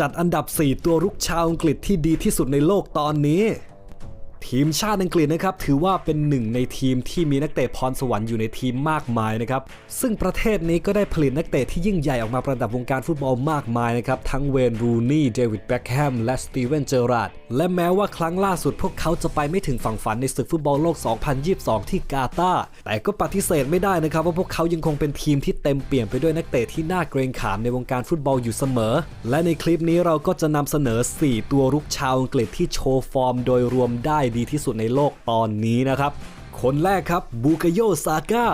จัดอันดับ 4 ตัวรุกชาวอังกฤษที่ดีที่สุดในโลกตอนนี้ ทีมชาติอังกฤษนะครับถือว่าเป็นหนึ่งในทีมที่มีนักเตะพรสวรรค์อยู่ในทีมมากมายนะครับซึ่งประเทศนี้ก็ได้ผลิตนักเตะที่ยิ่งใหญ่ออกมาประดับวงการฟุตบอลมากมายนะครับทั้งเวนรูนี่เดวิดแบ็คแฮมและสตีเวนเจอราร์ดและแม้ว่าครั้งล่าสุดพวกเขาจะไปไม่ถึงฝั่งฝันในศึกฟุตบอลโลก 2022 ที่กาตาร์แต่ก็ปฏิเสธไม่ได้นะครับว่าพวกเขายังคงเป็นทีมที่เต็มเปี่ยมไปด้วยนักเตะที่น่าเกรงขามในวงการฟุตบอลอยู่เสมอ และในคลิปนี้เราก็จะนำเสนอ 4 ตัวรุกชาวอังกฤษที่โชว์ฟอร์มโดยรวมได้ดีที่สุดในโลกตอนนี้นะครับ คนแรกครับบูกโยซาก้า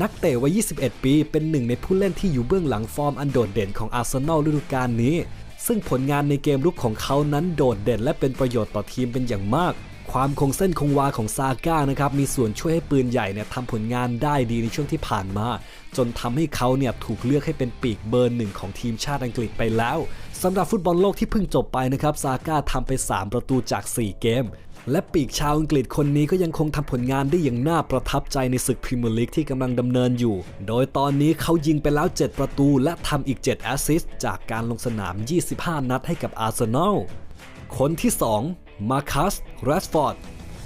นักเตะวัย 21 ปี เป็นหนึ่งในผู้เล่นที่อยู่เบื้องหลังฟอร์มอันโดดเด่นของอาร์เซนอลฤดูกาลนี้ ซึ่งผลงานในเกมรุกของเขานั้นโดดเด่นและเป็นประโยชน์ต่อทีมเป็นอย่างมาก ความคงเส้นคงวาของซาก้านะครับมีส่วนช่วยให้ปืนใหญ่เนี่ยทำผลงานได้ดีในช่วงที่ผ่านมา จนทำให้เขาเนี่ยถูกเลือกให้เป็นปีกเบอร์หนึ่งของทีมชาติอังกฤษไปแล้วสำหรับฟุตบอลโลกที่เพิ่งจบไปนะครับซาก้าทำไป 3 ประตูจาก 4 เกม และปีกชาวอังกฤษคนนี้ก็ยังคงทำผลงานได้อย่างน่าประทับใจในศึกพรีเมียร์ลีกที่กำลังดำเนินอยู่ โดยตอนนี้เขายิงไปแล้ว 7 ประตูและทำอีก 7 แอสซิสต์จากการลงสนาม 25 นัดให้กับอาร์เซนอลคนที่ 2 มาคัสแรชฟอร์ด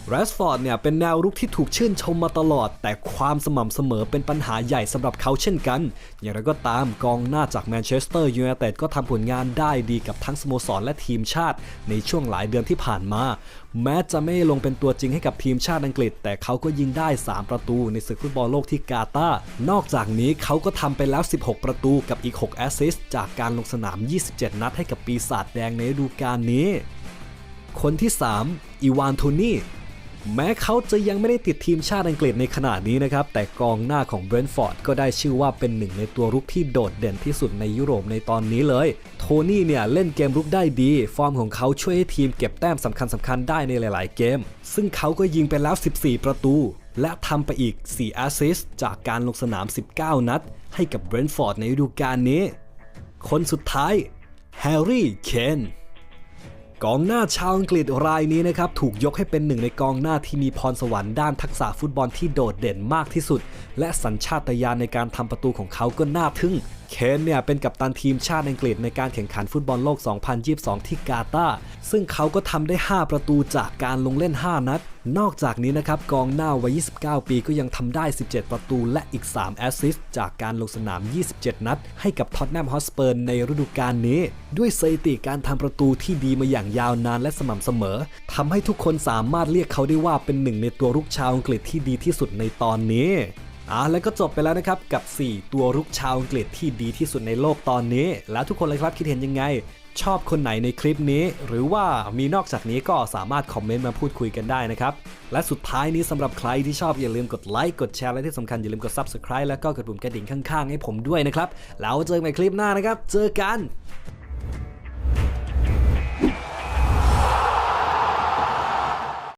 แรชฟอร์ดเนี่ยเป็นแนวรุกที่ถูกชื่นชมมาตลอด แต่ความสม่ำเสมอเป็นปัญหาใหญ่สำหรับเขาเช่นกัน อย่างไรก็ตามกองหน้าจากแมนเชสเตอร์ยูไนเต็ดก็ทำผลงานได้ดีกับทั้งสโมสรและทีมชาติ ในช่วงหลายเดือนที่ผ่านมา แม้จะไม่ลงเป็นตัวจริงให้กับทีมชาติอังกฤษ แต่เขาก็ยิงได้ 3 ประตูในศึกฟุตบอลโลกที่กาตาร์นอกจากนี้เขาก็ทำไปแล้ว 16 ประตูกับอีก 6 แอสซิสต์จากการลงสนาม 27 นัดให้กับปีศาจแดงในฤดูกาลนี้ คนที่ 3 อีวานโทนี่ แม้เขาจะยังไม่ได้ติดทีมชาติอังกฤษในขณะนี้นะครับ แต่กองหน้าของเบรนท์ฟอร์ดก็ได้ชื่อว่าเป็นหนึ่งในตัวรุกที่โดดเด่นที่สุดในยุโรปในตอนนี้เลย โทนี่เนี่ยเล่นเกมรุกได้ดี ฟอร์มของเขาช่วยให้ทีมเก็บแต้มสำคัญสำคัญได้ในหลาย ๆ เกม ซึ่งเขาก็ยิงไปแล้ว 14 ประตู และทำไปอีก 4 แอสซิสต์จากการลงสนาม 19 นัด ให้กับเบรนท์ฟอร์ดในฤดูกาลนี้ คนสุดท้ายแฮร์รี่ เคน กองหน้าชาวอังกฤษรายนี้นะครับถูกยกให้เป็นหนึ่งในกองหน้าที่มีพรสวรรค์ด้านทักษะฟุตบอลที่โดดเด่นมากที่สุด และสัญชาตญาณในการทำประตูของเขาก็น่าทึ่งเคนเนี่ยเป็นกัปตันทีมชาติอังกฤษในการแข่งขันฟุตบอลโลก 2022 ที่กาตาร์ซึ่งเขาก็ทำได้ 5 ประตูจากการลงเล่น 5 นัดนอกจากนี้นะครับกองหน้าวัย 29 ปีก็ยังทำได้ 17 ประตูและอีก 3 แอสซิสต์จากการลงสนาม 27 นัด ให้กับท็อตแนมฮอสเปอร์ในฤดูกาลนี้ ด้วยสถิติการทำประตูที่ดีมาอย่างยาวนานและสม่ำเสมอทำให้ทุกคนสามารถเรียกเขาได้ว่าเป็นหนึ่งในตัวรุกชาวอังกฤษที่ดีที่สุดในตอนนี้อะแล้วก็จบไปแล้วนะครับกับ 4 ตัวรุกชาวอังกฤษที่ดีที่สุดในโลกตอนนี้ แล้วทุกคนเลยครับคิดเห็นยังไง ชอบคนไหนในคลิปนี้ หรือว่ามีนอกจากนี้ก็สามารถคอมเมนต์มาพูดคุยกันได้นะครับ และสุดท้ายนี้สำหรับใครที่ชอบอย่าลืมกดไลค์กดแชร์และที่สำคัญอย่าลืมกด Subscribe แล้วก็กดปุ่มกระดิ่งข้างๆ ให้ผมด้วยนะครับ แล้วเจอกันใหม่คลิปหน้านะครับ เจอกัน